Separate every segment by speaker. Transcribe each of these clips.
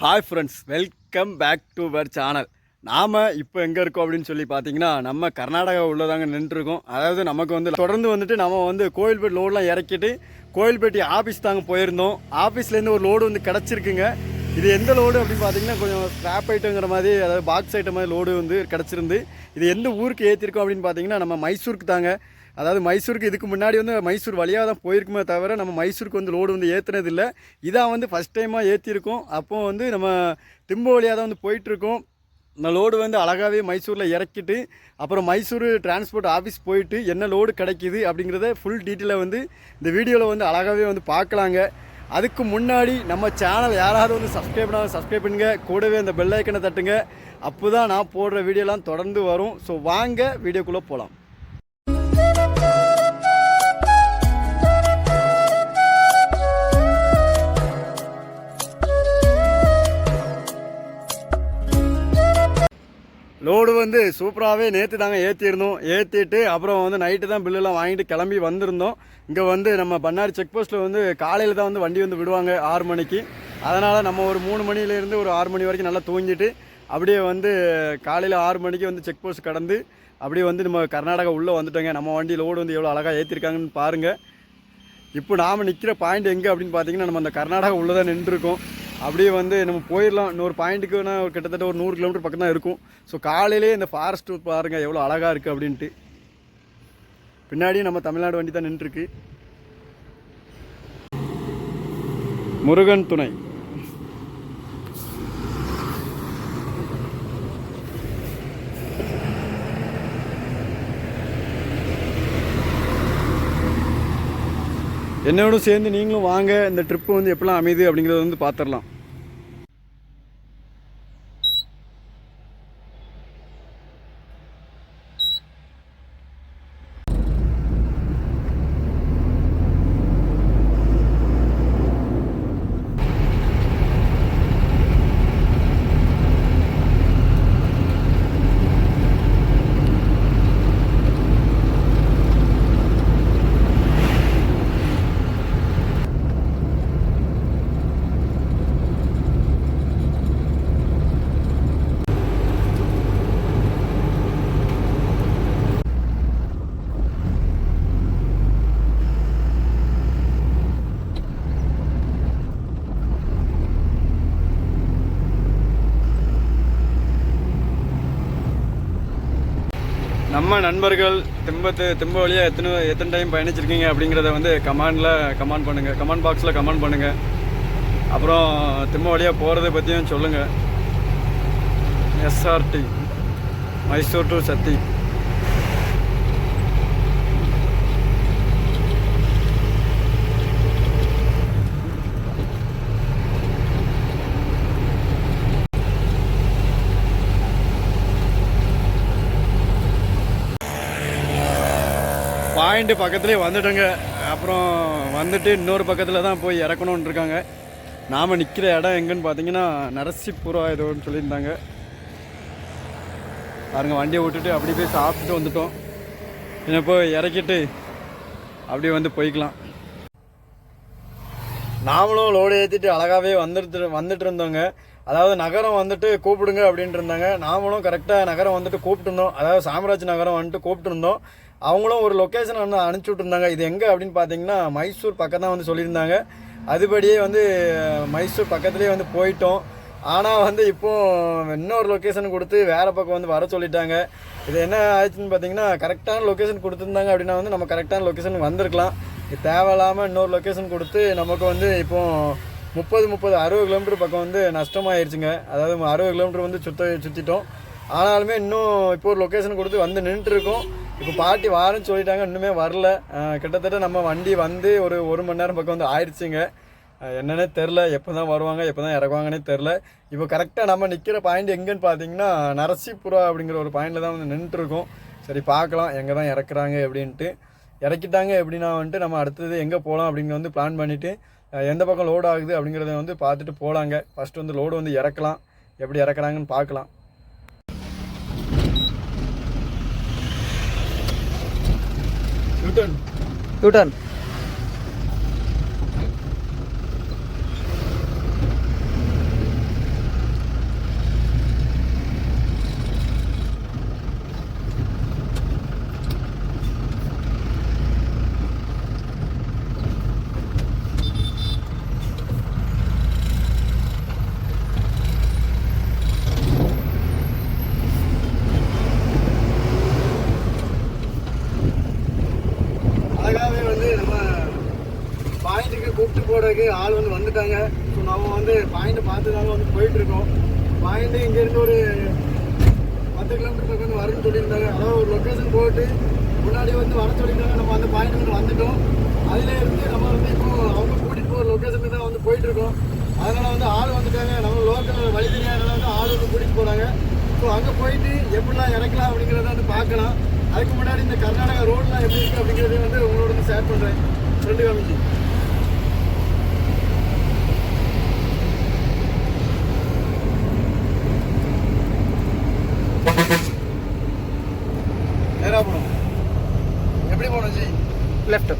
Speaker 1: Hi friends welcome back to our channel நாம் இப்போ எங்கே இருக்கோம் அப்படின்னு சொல்லி பார்த்தீங்கன்னா நம்ம கர்நாடகா உள்ளதாங்க நின்றுருக்கோம். அதாவது நமக்கு வந்து தொடர்ந்து வந்துட்டு நம்ம வந்து கோயில்பேட் லோடெலாம் இறக்கிட்டு கோயில்பேட்டி ஆஃபீஸ் தாங்க போயிருந்தோம். ஆஃபீஸ்லேருந்து ஒரு லோடு வந்து கிடச்சிருக்குங்க. இது எந்த லோடு அப்படின்னு பார்த்தீங்கன்னா கொஞ்சம் ஸ்க்ராப் ஐட்டங்கிற மாதிரி அதாவது பாக்ஸ் ஐட்டம் மாதிரி லோடு வந்து கிடச்சிருந்து இது எந்த ஊருக்கு ஏற்றிருக்கோம் அப்படின்னு பார்த்தீங்கன்னா நம்ம மைசூருக்கு தாங்க. அதாவது மைசூருக்கு இதுக்கு முன்னாடி வந்து மைசூர் வழியாக தான் போயிருக்குமே தவிர நம்ம மைசூருக்கு வந்து லோடு வந்து ஏற்றுனதில்லை இதான் வந்து ஃபஸ்ட் டைமாக ஏற்றிருக்கோம் அப்போ வந்து நம்ம திம்பு வழியாக தான் வந்து போயிட்டுருக்கோம். இந்த லோடு வந்து அழகாகவே மைசூரில் இறக்கிட்டு அப்புறம் மைசூர் டிரான்ஸ்போர்ட் ஆஃபீஸ் போயிட்டு என்ன லோடு கிடைக்கிது அப்படிங்கிறத ஃபுல் டீட்டெயிலாக வந்து இந்த வீடியோவில் வந்து அழகாகவே வந்து பார்க்கலாங்க. அதுக்கு முன்னாடி நம்ம சேனல் யாராவது வந்து சப்ஸ்கிரைப் பண்ணாலும் சப்ஸ்கிரைப் பண்ணுங்க. கூடவே அந்த பெல் ஐக்கனை தட்டுங்க. அப்போ தான் நான் போடுற வீடியோலாம் தொடர்ந்து வரும். ஸோ வாங்க வீடியோக்குள்ளே போகலாம் லோடு வந்து சூப்பராகவே நேற்று தாங்க ஏற்றிருந்தோம் ஏற்றிட்டு அப்புறம் வந்து நைட்டு தான் பில்லுலாம் வாங்கிட்டு கிளம்பி வந்திருந்தோம். இங்கே வந்து நம்ம பண்ணாரி செக் போஸ்ட்டில் வந்து காலையில் தான் வந்து வண்டி வந்து விடுவாங்க ஆறு மணிக்கு. அதனால் நம்ம ஒரு மூணு மணிலேருந்து ஒரு ஆறு மணி வரைக்கும் நல்லா தூங்கிட்டு அப்படியே வந்து காலையில் ஆறு மணிக்கு வந்து செக் போஸ்ட் கடந்து அப்படியே வந்து நம்ம கர்நாடகா உள்ளே வந்துட்டோங்க. நம்ம வண்டி லோடு வந்து எவ்வளோ அழகாக ஏற்றிருக்காங்கன்னு பாருங்கள் இப்போ நாம் நிற்கிற பாயிண்ட் எங்கே அப்படின்னு பார்த்தீங்கன்னா நம்ம அந்த கர்நாடகா உள்ளே தான் நின்றுருக்கோம். அப்படியே வந்து நம்ம போயிடலாம். இன்னொரு பாயிண்ட்டுக்குனா ஒரு கிட்டத்தட்ட ஒரு நூறு கிலோமீட்டர் பக்கம் தான் இருக்கும். ஸோ காலையிலேயே இந்த ஃபாரஸ்ட் பாருங்கள் எவ்வளோ அழகாக இருக்குது அப்படின்ட்டு. பின்னாடியும் நம்ம தமிழ்நாடு வண்டி தான் நின்றுருக்கு. முருகன் துணை. என்னோட சேர்ந்து நீங்களும் வாங்க இந்த ட்ரிப்பு வந்து எப்படிலாம் அமைது அப்படிங்கிறத வந்து பார்த்துடலாம் நம்ம நண்பர்கள் திம்பத்து திம்ப வழியாக எத்தனை எத்தனை டைம் பயணிச்சிருக்கீங்க அப்படிங்கிறத வந்து கமெண்டில் கமெண்ட் பண்ணுங்கள் கமெண்ட் பாக்ஸில் கமெண்ட் பண்ணுங்கள் அப்புறம் திம்ப வழியாக போகிறத பற்றியும் சொல்லுங்கள் SRT Mysore to Sathy point பக்கத்துலேயே வந்துட்டோங்க. அப்புறம் வந்துட்டு இன்னொரு பக்கத்தில் தான் போய் இறக்கணும்னு இருக்காங்க. நாம் நிற்கிற இடம் எங்கன்னு பார்த்தீங்கன்னா நரசிப்புரா ஏதோன்னு சொல்லியிருந்தாங்க. பாருங்க வண்டியை விட்டுட்டு அப்படியே போய் சாப்பிட்டுட்டு வந்துட்டோம். இன்னும் போய் இறக்கிட்டு அப்படியே வந்து போய்க்கலாம். நாமளும் லோடு ஏற்றிட்டு அழகாகவே வந்துட்டு வந்துட்டு இருந்தோங்க. அதாவது நகரம் வந்துட்டு கூப்பிடுங்க அப்படின்ட்டு இருந்தாங்க. நாமளும் கரெக்டாக நகரம் வந்துட்டு கூப்பிட்டுருந்தோம் அதாவது சாம்ராஜ் நகரம் வந்துட்டு கூப்பிட்டுருந்தோம் அவங்களும் ஒரு லொக்கேஷன் வந்து அனுப்பிச்சி விட்ருந்தாங்க இது எங்கே அப்படின்னு பார்த்தீங்கன்னா மைசூர் பக்கம் தான் வந்து சொல்லியிருந்தாங்க. அதுபடியே வந்து மைசூர் பக்கத்துலேயே வந்து போயிட்டோம். ஆனால் வந்து இப்போது இன்னொரு லொக்கேஷன் கொடுத்து வேறு பக்கம் வந்து வர சொல்லிட்டாங்க. இது என்ன ஆச்சுன்னு பார்த்தீங்கன்னா கரெக்டான லொக்கேஷன் கொடுத்துருந்தாங்க அப்படின்னா வந்து நம்ம கரெக்டான லொக்கேஷன் வந்திருக்கலாம். இது தேவையில்லாமல் இன்னொரு லொக்கேஷன் கொடுத்து நமக்கு வந்து இப்போ முப்பது முப்பது அறுபது கிலோமீட்டர் பக்கம் வந்து நஷ்டமாயிருச்சுங்க. அதாவது அறுபது கிலோமீட்டர் வந்து சுத்த சுற்றிட்டோம் ஆனாலுமே இன்னும் இப்போ ஒரு லொக்கேஷன் கொடுத்து வந்து நின்றுருக்கோம் இப்போ பாட்டி வாரன்னு சொல்லிட்டாங்க இன்னுமே வரல. கிட்டத்தட்ட நம்ம வண்டி வந்து ஒரு ஒரு மணி நேரம் பக்கம் வந்து ஆயிடுச்சுங்க. என்னன்னே தெரில எப்போ தான் வருவாங்க எப்போ தான் இறக்குவாங்கன்னே தெரில இப்போ கரெக்டாக நம்ம நிற்கிற பாயிண்ட் எங்கேன்னு பார்த்தீங்கன்னா நரசிபுரா அப்படிங்கிற ஒரு பாயிண்டில் தான் வந்து நின்றுருக்கோம் சரி பார்க்கலாம் எங்கே தான் இறக்குறாங்க அப்படின்ட்டு. இறக்கிட்டாங்க எப்படின்னா வந்துட்டு நம்ம அடுத்தது எங்கே போகலாம் அப்படிங்கிற வந்து பிளான் பண்ணிவிட்டு எந்த பக்கம் லோடு ஆகுது அப்படிங்கிறத வந்து பார்த்துட்டு போகலாங்க ஃபஸ்ட்டு வந்து லோடு வந்து இறக்கலாம். எப்படி இறக்குறாங்கன்னு பார்க்கலாம்.
Speaker 2: టర్న్.
Speaker 1: வந்து ஆள் வந்து வந்துட்டாங்க. ஸோ நம்ம வந்து பாயிண்ட் பார்த்துதாங்க வந்து போயிட்டுருக்கோம். பாயிண்ட் இங்கேருந்து ஒரு பத்து கிலோமீட்டர் பக்கம் வந்து வரும்னு சொல்லியிருந்தாங்க. அதாவது ஒரு லொக்கேஷன் போட்டு முன்னாடி வந்து வர சொல்லியிருந்தாங்க. நம்ம அந்த பாயிண்ட் வந்து வந்துட்டோம். அதில் இருந்து நம்ம வந்து இப்போ அவங்க கூட்டிகிட்டு போகிற லொக்கேஷனுக்கு தான் வந்து போயிட்டுருக்கோம். அதனால் வந்து ஆள் வந்துட்டாங்க. நம்ம லோக்கல் வழி தெரியாதனால வந்து ஆள் வந்து கூட்டிகிட்டு போகிறாங்க ஸோ அங்கே போயிட்டு எப்படிலாம் இறக்கலாம் அப்படிங்கிறத வந்து பார்க்கலாம். அதுக்கு முன்னாடி இந்த கர்நாடகா ரோடெலாம் எப்படி இருக்குது அப்படிங்கிறத வந்து உங்களோட வந்து ஷேர் பண்ணுறேன் ஃப்ரெண்டு காமிச்சு. எப்படி போகணும் ஜி
Speaker 2: லெஃப்ட்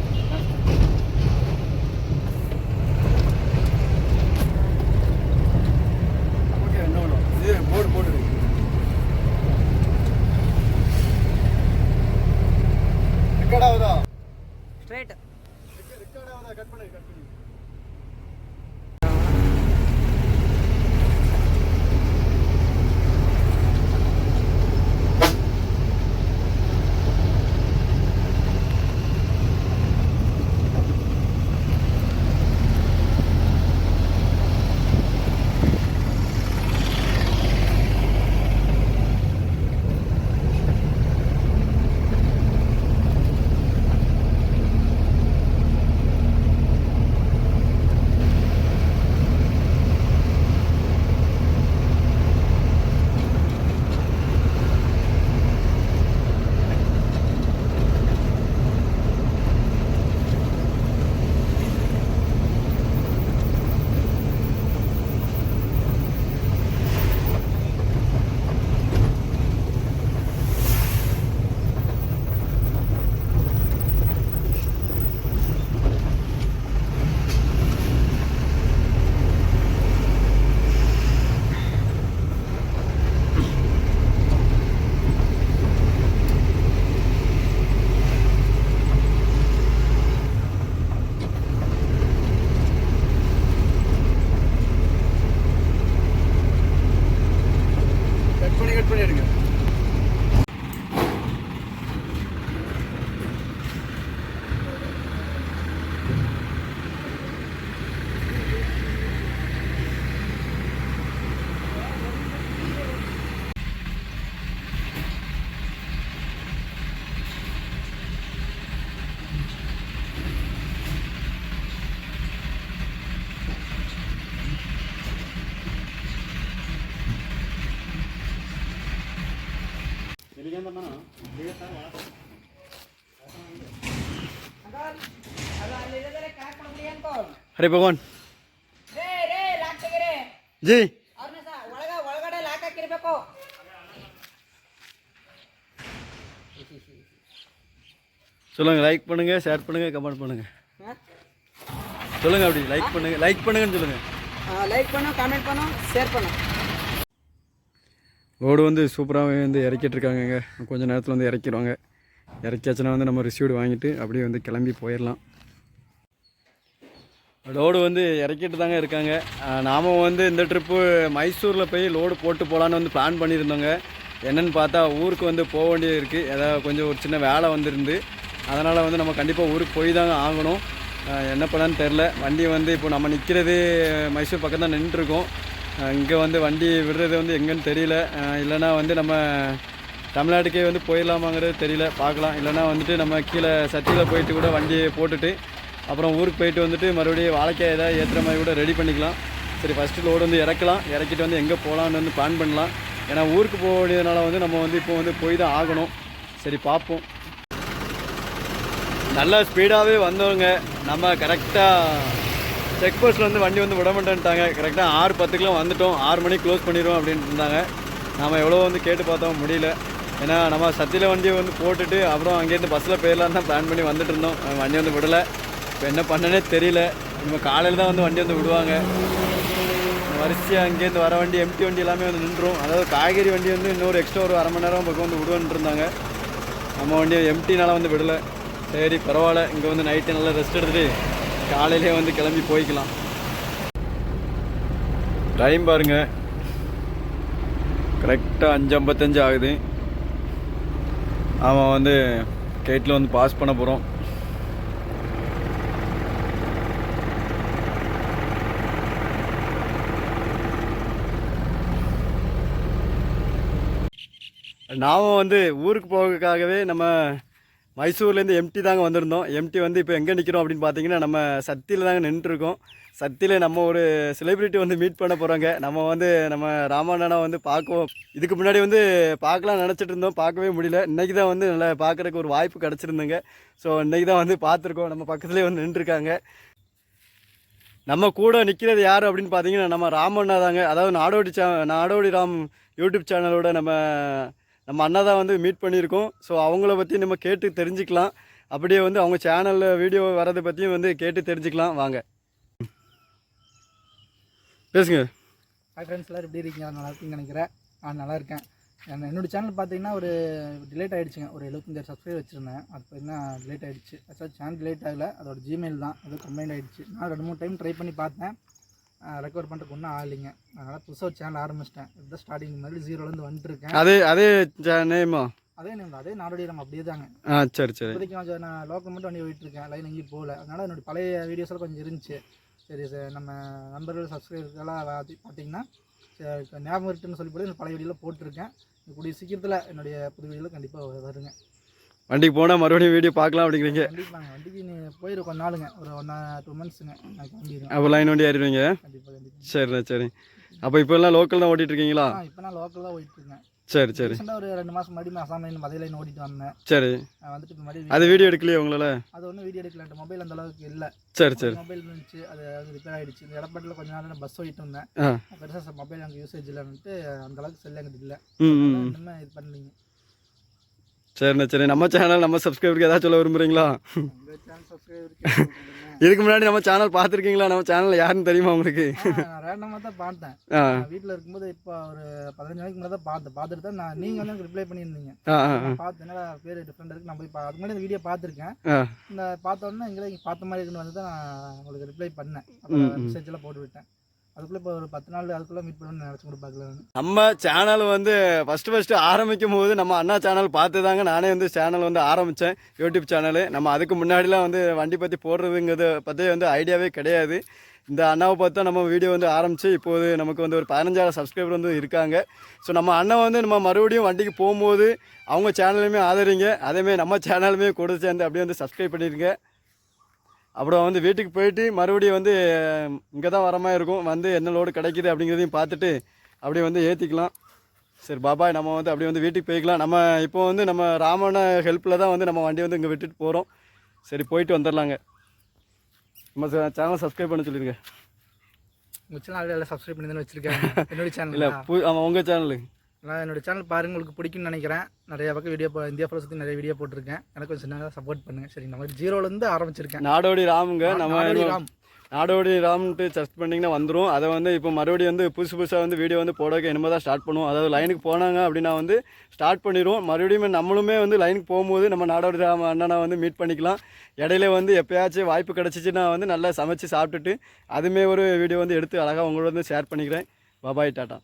Speaker 1: ಹರೇ ಭಗವಾನ್
Speaker 2: ರೇ ರೇ ಲಾಕ್ ತೆಗೀರಿ
Speaker 1: ಜಿ
Speaker 2: ಅವ್ರನ್ನ ಸಹ ಒಳಗ ಒಳಗಡೆ ಲಾಕ್ ಹಾಕಿರ್ಬೇಕು
Speaker 1: சொல்லுங்க லைக் பண்ணுங்க ஷேர் பண்ணுங்க கமெண்ட் பண்ணுங்க சொல்லுங்க அப்படி லைக் பண்ணுங்க லைக் பண்ணுங்கன்னு சொல்லுங்க
Speaker 2: லைக் பண்ணும் கமெண்ட் பண்ணும் ஷேர் பண்ணும்
Speaker 1: லோடு வந்து சூப்பராகவே வந்து இறக்கிட்டு இருக்காங்கங்க கொஞ்சம் நேரத்தில் வந்து இறக்கிடுவாங்க இறக்கியாச்சுன்னா வந்து நம்ம ரிசீவ்டு வாங்கிட்டு அப்படியே வந்து கிளம்பி போயிடலாம். லோடு வந்து இறக்கிட்டு தாங்க இருக்காங்க. நாம் வந்து இந்த ட்ரிப்பு மைசூரில் போய் லோடு போட்டு போகலான்னு வந்து பிளான் பண்ணியிருந்தோங்க. என்னன்னு பார்த்தா ஊருக்கு வந்து போக வேண்டியது இருக்குது ஏதாவது கொஞ்சம் ஒரு சின்ன வேலை வந்துருந்து அதனால் வந்து நம்ம கண்டிப்பாக ஊருக்கு போய் தாங்க ஆகணும். என்ன பண்ணான்னு தெரில வண்டி வந்து இப்போ நம்ம நிற்கிறது மைசூர் பக்கம் தான் நின்றுருக்கோம். இங்கே வந்து வண்டி விடுறது வந்து எங்கன்னு தெரியல. இல்லைன்னா வந்து நம்ம தமிழ்நாட்டுக்கே வந்து போயிடலாமாங்கிறது தெரியல. பார்க்கலாம். இல்லைன்னா வந்துட்டு நம்ம கீழே சத்தியில் போயிட்டு கூட வண்டியை போட்டுட்டு அப்புறம் ஊருக்கு போயிட்டு வந்துட்டு மறுபடியும் வாழைக்காய் ஏதாவது ஏற்றுற மாதிரி கூட ரெடி பண்ணிக்கலாம். சரி ஃபஸ்ட்டு லோடு வந்து இறக்கலாம். இறக்கிட்டு வந்து எங்கே போகலான்னு வந்து பிளான் பண்ணலாம். ஏன்னா ஊருக்கு போக வேண்டியதுனால வந்து நம்ம வந்து இப்போ வந்து போய் தான் ஆகணும். சரி பார்ப்போம். நல்லா ஸ்பீடாகவே வந்தவங்க நம்ம கரெக்டாக செக் போஸ்ட்டில் வந்து வண்டி வந்து விட மாட்டேன்ட்டாங்க. கரெக்டாக ஆறு பத்துக்குலாம் வந்துட்டோம். ஆறு மணிக்கு க்ளோஸ் பண்ணிடுவோம் அப்படின்ட்டு இருந்தாங்க. நம்ம எவ்வளோ வந்து கேட்டு பார்த்தோம் முடியல. ஏன்னா நம்ம சத்தியில் வண்டியை வந்து போட்டுட்டு அப்புறம் அங்கேருந்து பஸ்ஸில் போயிடலான்னு தான் பிளான் பண்ணி வந்துட்டு இருந்தோம். வண்டி வந்து விடலை. இப்போ என்ன பண்ணனே தெரியல. நம்ம காலையில் தான் வந்து வண்டி வந்து விடுவாங்க. வரிசையாக அங்கேருந்து வர வண்டி எம்டி வண்டி எல்லாமே வந்து நின்றுடும் அதாவது காய்கறி வண்டி வந்து இன்னொரு எக்ஸ்ட்ரா ஒரு அரை மணி நேரம் பக்கம் வந்து விடுவோன்ட்டு இருந்தாங்க. நம்ம வண்டியை எம்டினால வந்து விடலை. சரி பரவாயில்ல. இங்கே வந்து நைட்டு நல்லா ரெஸ்ட் எடுத்துட்டு காலையிலே வந்து கிளம்பி போய்க்கலாம். டைம் பாருங்க. கரெக்டாக அஞ்சு ஐம்பத்தஞ்சு ஆகுது. அவன் வந்து கேட்டில் வந்து பாஸ் பண்ண போகிறோம் நாம் வந்து ஊருக்கு போகிறதுக்காகவே நம்ம மைசூர்லேருந்து எம்டி தாங்க வந்திருந்தோம். எம்டி வந்து இப்போ எங்கே நிற்கிறோம் அப்படின்னு பார்த்தீங்கன்னா நம்ம சத்தியில் தாங்க நின்றுருக்கோம். சத்தியில் நம்ம ஒரு செலிப்ரிட்டி வந்து மீட் பண்ண போகிறோங்க நம்ம வந்து நம்ம ராமாயணனை வந்து பார்க்குவோம். இதுக்கு முன்னாடி வந்து பார்க்கலாம் நினச்சிட்டு இருந்தோம். பார்க்கவே முடியல. இன்றைக்கி தான் வந்து நல்லா பார்க்குறக்கு ஒரு வாய்ப்பு கிடச்சிருந்துங்க. ஸோ இன்றைக்கி தான் வந்து பார்த்துருக்கோம். நம்ம பக்கத்துலேயே வந்து நின்றுருக்காங்க. நம்ம கூட நிற்கிறது யார் அப்படின்னு பார்த்தீங்கன்னா நம்ம ராமண்ணா தாங்க. அதாவது நாடோடி சே நாடோடி ராம் யூடியூப் சேனலோட நம்ம நம்ம அண்ணா தான் வந்து மீட் பண்ணியிருக்கோம். ஸோ அவங்கள பற்றி நம்ம கேட்டு தெரிஞ்சுக்கலாம். அப்படியே வந்து அவங்க சேனலில் வீடியோ வரதை பற்றியும் வந்து கேட்டு தெரிஞ்சுக்கலாம். வாங்க. பேசுங்க.
Speaker 3: ஹாய் ஃப்ரெண்ட்ஸ் எல்லோரும் எப்படி இருக்கீங்க? நல்லா இருக்குன்னு நினைக்கிறேன். நான் நல்லா இருக்கேன். என்னோடய என்னோட சேனல் பார்த்தீங்கன்னா ஒரு டிலேட் ஆகிடுச்சுங்க ஒரு எழுபத்தஞ்சாயிரம் சப்ஸ்கிரைப் வச்சுருந்தேன். அது பார்த்தீங்கன்னா டிலேட் ஆகிடுச்சு ஆக்சுவலாக சேனல் டிலேட் ஆகலை. அதோட ஜிமெயில் தான். அது கம்ப்ளைண்ட் ஆகிடுச்சு நான் ரெண்டு மூணு டைம் ட்ரை பண்ணி பார்த்தேன். ரெக்கவர் பண்ணுறதுக்கு ஒன்றும் ஆகலைங்க அதனால் புதுசாக ஒரு சேனல் ஆரம்பிச்சிட்டேன். இதுதான் ஸ்டார்டிங் மாதிரி ஜீரோலேருந்து வந்துட்டுருக்கேன்.
Speaker 1: அதே அதே நேமா
Speaker 3: அதே நேம் அதே நாடோடி நம்ம அப்படியே தாங்க.
Speaker 1: ஆ சரி சரி.
Speaker 3: இப்போதைக்கு கொஞ்சம் நான் லோக்கல் மட்டும் வண்டி போயிட்டு இருக்கேன். லைன் எங்கேயும் போகல. அதனால் என்னோட பழைய வீடியோஸ்லாம் கொஞ்சம் இருந்துச்சு. சரி சார் நம்ம நண்பர்கள் சப்ஸ்கிரைபர்லாம் பார்த்தீங்கன்னா ஞாபகம் இருக்குன்னு சொல்லி போட்டு பழைய வீடியோவில் போட்டிருக்கேன். கூடிய சீக்கிரத்தில் என்னுடைய புது வீடியோவில் கண்டிப்பாக வருங்க.
Speaker 1: வண்டிக்கு போனால் மறுபடியும் வீடியோ பார்க்கலாம் அப்படிங்கிறீங்க.
Speaker 3: வண்டிக்கு போயிரு கொஞ்ச நாளுங்க. ஒரு ஒன் டூ மந்த்ஸுங்க
Speaker 1: அப்போ லைன் வண்டி ஏறிடுவீங்க? சரிண்ணா சரி. அப்போ இப்போ எல்லாம் லோக்கல் தான் ஓட்டிட்டு இருக்கீங்களா?
Speaker 3: இப்போ நான் லோக்கல் தான் இருக்கேன்.
Speaker 1: சரி சரி.
Speaker 3: ஒரு ரெண்டு முன்னாடி நான் அசாம் லைன் மதுரை லைன் ஓட்டிட்டு வந்தேன்.
Speaker 1: சரி.
Speaker 3: வந்துட்டு மறுபடியும்
Speaker 1: அது வீடியோ எடுக்கலையே உங்களால்?
Speaker 3: அது ஒன்றும் வீடியோ எடுக்கல மொபைல் அந்த அளவுக்கு இல்லை.
Speaker 1: சரி சரி.
Speaker 3: மொபைல் இருந்துச்சு அது ரிப்பேர் ஆயிடுச்சு. இந்த இடப்பட்டில் கொஞ்ச நாள் நான் பஸ் ஓட்டிட்டு இருந்தேன்
Speaker 1: ஆ.
Speaker 3: பெருசாக மொபைல் எனக்கு யூசேஜ் இல்லைன்ட்டு அந்த அளவுக்கு செல் எங்கிட்ட இல்லை. இன்னுமே இது பண்ணலீங்க.
Speaker 1: சரிண்ணா சரி நம்ம சேனல் நம்ம சப்ஸ்கிரைபருக்கு ஏதாச்சும் சொல்ல
Speaker 3: சப்ஸ்கிரைபர்
Speaker 1: இதுக்கு முன்னாடி நம்ம சேனல் பார்த்துருக்கீங்களா? நம்ம சேனல் யாருன்னு தெரியுமா உங்களுக்கு?
Speaker 3: ரேண்டமாக தான் பார்த்தேன். வீட்டில் இருக்கும்போது இப்போ ஒரு பதினஞ்சு நாளைக்கு முன்னாடி தான் பார்த்தேன். பார்த்துட்டு தான் நான் நீங்கள் வந்து ரிப்ளை பண்ணியிருந்தீங்க.
Speaker 1: ஆ ஆ ஆ.
Speaker 3: நான் பார்த்து என்னடா பேர் டிஃப்ரெண்ட் இருக்கு? நான் போய் பா- அதுக்கு முன்னாடி இந்த வீடியோ பார்த்துருக்கேன். இந்த பார்த்த உடனே எங்களை இங்கே பார்த்த மாதிரி இருக்குன்னு வந்து தான் நான் உங்களுக்கு ரிப்ளை பண்ணேன். மெசேஜ் எல்லாம் போட்டு விட்டேன் அதுக்குள்ளே இப்போ ஒரு பத்து நாள் அதுக்குள்ளே மீட் பண்ணணும்னு நினச்சி கூட பார்க்கல
Speaker 1: நம்ம சேனல் வந்து ஃபஸ்ட்டு ஃபஸ்ட்டு ஆரம்பிக்கும் போது நம்ம அண்ணா சேனல் பார்த்து தாங்க நானே வந்து சேனல் வந்து ஆரம்பித்தேன் யூடியூப் சேனலு நம்ம அதுக்கு முன்னாடிலாம் வந்து வண்டி பற்றி போடுறதுங்கிறது பற்றி வந்து ஐடியாவே கிடையாது. இந்த அண்ணாவை பார்த்து தான் நம்ம வீடியோ வந்து ஆரம்பித்து இப்போது நமக்கு வந்து ஒரு பதினஞ்சாயிரம் சப்ஸ்கிரைபர் வந்து இருக்காங்க. ஸோ நம்ம அண்ணன் வந்து நம்ம மறுபடியும் வண்டிக்கு போகும்போது அவங்க சேனலுமே ஆதரிங்க. அதேமாதிரி நம்ம சேனலுமே கூட சேர்ந்து அப்படியே வந்து சப்ஸ்கிரைப் பண்ணிடுங்க அப்புறம் வந்து வீட்டுக்கு போயிட்டு மறுபடியும் வந்து இங்கே தான் வர மாதிரி இருக்கும். வந்து என்ன லோடு கிடைக்குது அப்படிங்கிறதையும் பார்த்துட்டு அப்படியே வந்து ஏற்றிக்கலாம் சரி பாபாய் நம்ம வந்து அப்படியே வந்து வீட்டுக்கு போய்க்கலாம். நம்ம இப்போ வந்து நம்ம ராமன ஹெல்ப்பில் தான் வந்து நம்ம வண்டி வந்து இங்கே விட்டுட்டு போகிறோம் சரி போயிட்டு வந்துடலாங்க. நம்ம சேனல் சப்ஸ்கிரைப் பண்ண சொல்லிடுங்க.
Speaker 3: உங்கள் சேனல் சப்ஸ்கிரைப் பண்ணி தானே வச்சுருக்கேன் என்னோட சேனல்
Speaker 1: இல்லை ஆமாம் உங்கள் சேனலு
Speaker 3: நான் என்னோட சேனல் பாருங்க உங்களுக்கு பிடிக்கும்னு நினைக்கிறேன். நிறைய பக்கம் வீடியோ இந்தியா ஃபுல்லாக சுற்றி நிறைய வீடியோ போட்டிருக்கேன். எனக்கு கொஞ்சம் சின்ன சப்போர்ட் பண்ணுங்க. சரி நம்ம ஜீரோலேருந்து ஆரம்பிச்சிருக்கேன்.
Speaker 1: நாடோடி ராமுங்க நம்ம
Speaker 3: ராம்.
Speaker 1: நாடோடி ராம்ன்ட்டு சர்ச் பண்ணிங்கன்னா வந்துடும் அதை வந்து இப்போ மறுபடியும் வந்து புதுசு புதுசாக வந்து வீடியோ வந்து போடக்க இனிமேல் தான் ஸ்டார்ட் பண்ணுவோம். அதாவது லைனுக்கு போனாங்க அப்படின்னா வந்து ஸ்டார்ட் பண்ணிடுவோம். மறுபடியும் நம்மளுமே வந்து லைனுக்கு போகும்போது நம்ம நாடோடி ராம அண்ணனை வந்து மீட் பண்ணிக்கலாம். இடையில வந்து எப்பயாச்சும் வாய்ப்பு கிடச்சிச்சின்னா வந்து நல்லா சமைச்சு சாப்பிட்டுட்டு அதுமே ஒரு வீடியோ வந்து எடுத்து அழகாக உங்களோட வந்து ஷேர் பண்ணிக்கிறேன். பாபாய் டாட்டா